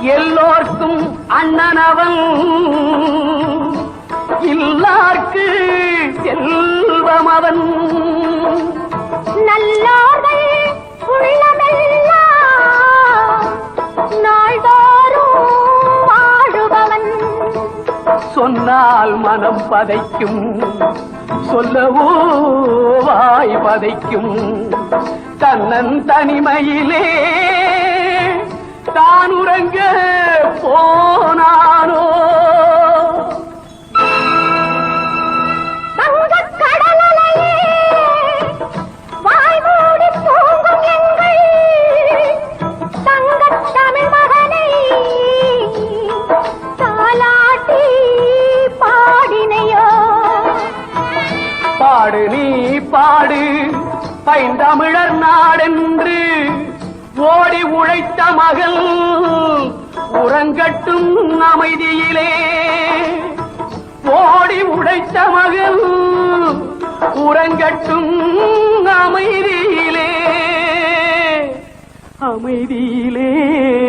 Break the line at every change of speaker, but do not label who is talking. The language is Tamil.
எல்லோர்க்கும் அண்ணனவன். இல்லார்க்கு செல்வம் அவன்
நல்லோர்கள்
சொன்னால் மனம் பதைக்கும். சொல்லவோ வாய் பதைக்கும். தன்னன் தனிமையிலே
தாலாட்டி போனானோ
பாடு நீ பாடு பைந்தமிழர் நாடென்று பகல் உறங்கட்டும் அமைதியிலே. போடி உடைத்த மகள் உறங்கட்டும் அமைதியிலே. அமைதியிலே.